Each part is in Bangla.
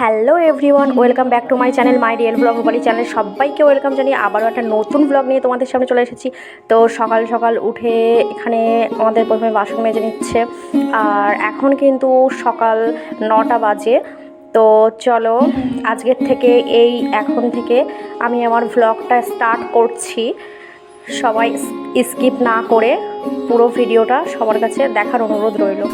Hello everyone, welcome back to my channel, my real blog বাড়ি চ্যানেল। সবাইকে ওয়েলকাম জানিয়ে আবারও একটা নতুন ব্লগ নিয়ে তোমাদের সামনে চলে এসেছি। তো সকাল সকাল উঠে এখানে আমাদের প্রথমে বাসন মেজে নিচ্ছে, আর এখন কিন্তু সকাল নটা বাজে। তো চলো, আজকের থেকে এই এখন থেকে আমি আমার ভ্লগটা স্টার্ট করছি। সবাই স্কিপ না করে পুরো ভিডিওটা সবার কাছে দেখার অনুরোধ রইল।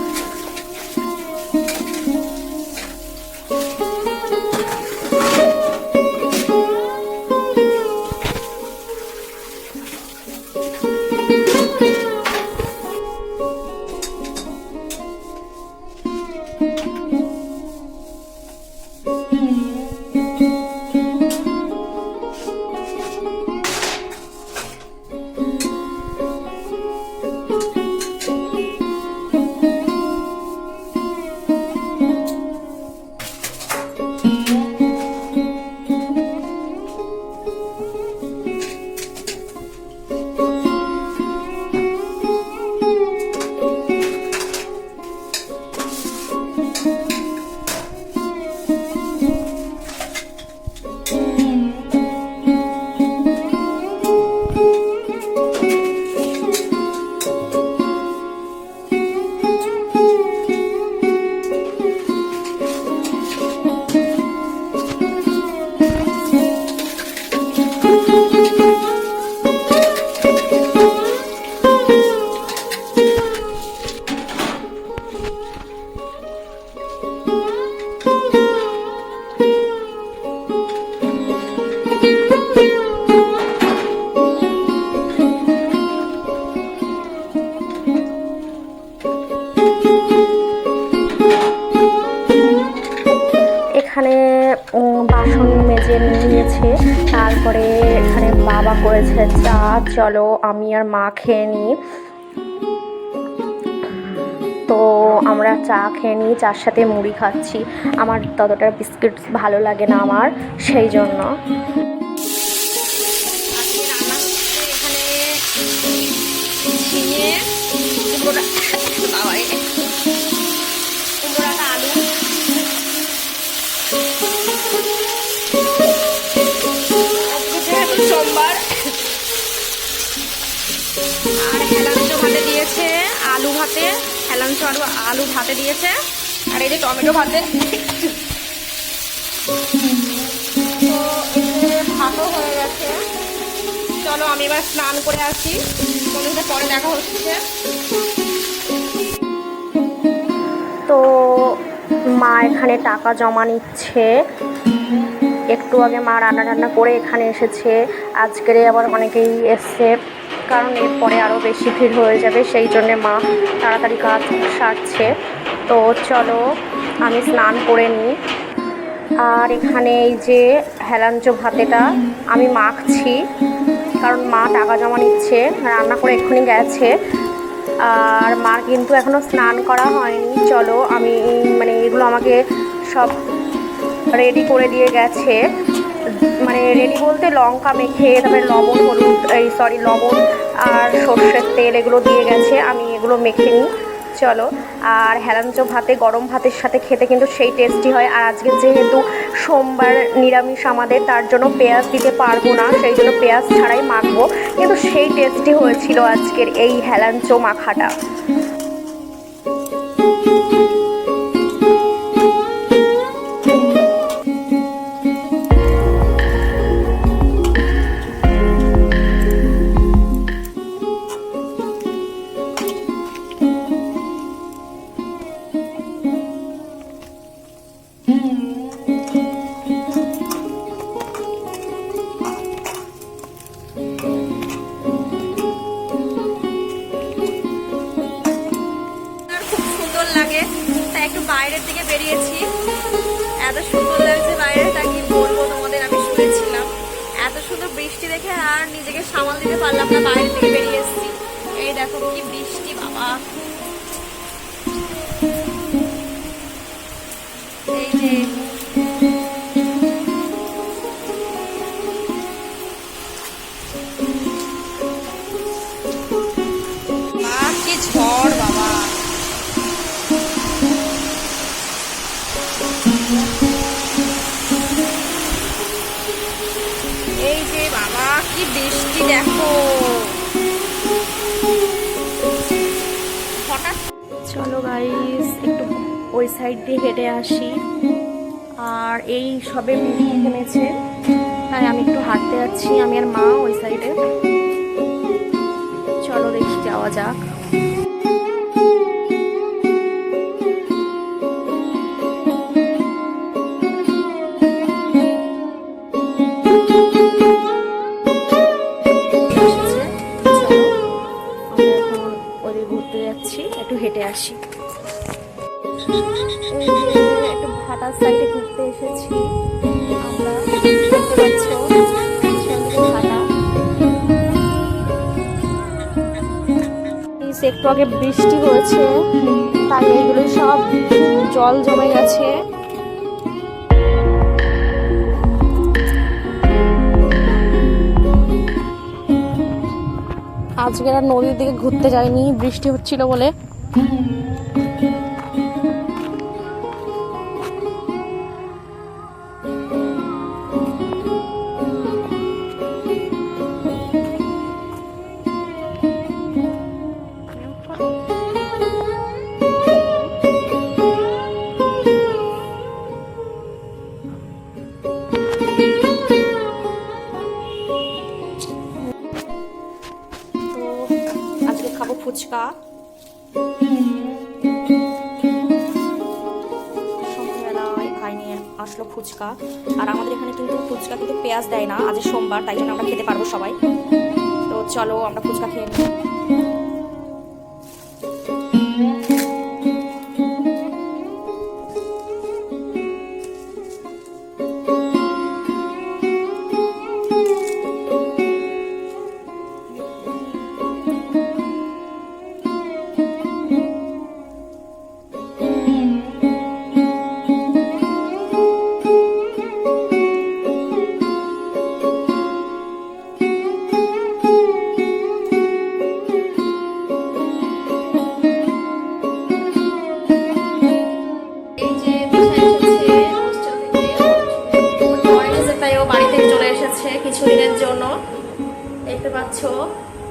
বাসন মেজে নিয়েছে। তারপরে এখানে বাবা করেছে চা চলো আমি আর মা খেয়ে নিই। তো আমরা চা খেয়ে নিই, চার সাথে মুড়ি খাচ্ছি। আমার ততটা বিস্কিট ভালো লাগে না আমার, সেই জন্য। আলু হেলাঞ্চো ভাতে দিয়েছে, আলু ভাতে হেলাঞ্চো আলু আলু ভাতে দিয়েছে, আর এই যে টমেটো ভাতে। তো ভাতও হয়ে গেছে। চলো আমি এবার স্নান করে আসি। তোমাদের পরে দেখা হচ্ছে। তো মা এখানে টাকা জমা নিচ্ছে। একটু আগে মা রান্না টান্না করে এখানে এসেছে। আজকের আবার অনেকেই এসছে। কারণ এরপরে আরও বেশি ভিড় হয়ে যাবে, সেই জন্যে মা তাড়াতাড়ি কাজ সারছে। তো চলো, আমি স্নান করে নিই। আর এখানে এই যে হেলাঞ্চো ভাতেটা আমি মাখছি, কারণ মা টাকা জমা নিচ্ছে, রান্না করে এক্ষুনি গেছে। আর মার কিন্তু এখনও স্নান করা হয়নি। চলো, আমি মানে এগুলো আমাকে সব রেডি করে দিয়ে গেছে। মানে রেডি বলতে লঙ্কা মেখে, তারপরে লবণ হলুদ, এই সরি লবণ আর সর্ষের তেল এগুলো দিয়ে গেছে, আমি এগুলো মেখে নিই। চলো, আর হেলাঞ্চো ভাতে, গরম ভাতের সাথে খেতে কিন্তু সেই টেস্টি হয়। আর আজকে যেহেতু সোমবার নিরামিষ আমাদের, তার জন্য পেঁয়াজ দিতে পারব না, সেই জন্য পেঁয়াজ ছাড়াই মাখবো। কিন্তু সেই টেস্টি হয়েছিল আজকের এই হেলাঞ্চো মাখাটা। এত সুন্দর লাগছে বাইরেটা কি বলব তোমাদের? আমি শুনেছিলাম। এত সুন্দর বৃষ্টি দেখে আর নিজেকে সামাল দিতে পারলাম না, বাইরে থেকে বেরিয়ে এসেছি। এই দেখো কি বৃষ্টি, বাবা। এই যে বৃষ্টি, দেখো। হঠাৎ চলো গাইস একটু ওই সাইড দিয়ে হেঁটে আসি। আর এই সবে বৃষ্টি থেমেছে, তাই আমি একটু হাঁটতে যাচ্ছি, আমি আর মা ওই সাইডে চলো দেখি, যাওয়া যাক। আসি ঘুরতে এসেছি। দেখতে একটু আগে বৃষ্টি হয়েছে, তাই এগুলো সব জল জমে গেছে। আজকে আর নদীর দিকে ঘুরতে যাইনি, বৃষ্টি হচ্ছিল বলে। তো আজকে খাব ফুচকা সন্ধ্যাবেলায় আসলো ফুচকা। আর আমাদের এখানে কিন্তু ফুচকা কিন্তু পেঁয়াজ দেয় না। আজ সোমবার, তাই জন্য আমরা খেতে পারব সবাই। তো চলো আমরা ফুচকা খেয়ে নিই।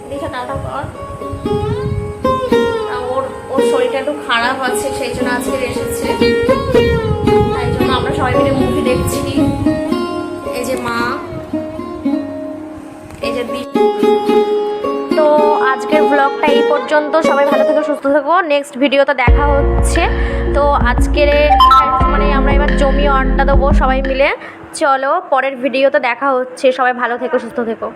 দিশা টাটা ওর ওর শরীরটা একটু খারাপ আছে, সেই জন্য আজকে এসেছে। তাই জন্য আমরা সবাই মিলে মুভি দেখছি। এই যে মা, এই যে দি তো আজকের ব্লগটা এই পর্যন্ত। সবাই ভালো থেকো, সুস্থ থেকো। নেক্সট ভিডিওতে দেখা হচ্ছে। তো আজকের মানে আমরা এবার জমি আড্ডা দেবো সবাই মিলে। চলো, পরের ভিডিওতে দেখা হচ্ছে। সবাই ভালো থেকো, সুস্থ থেকো।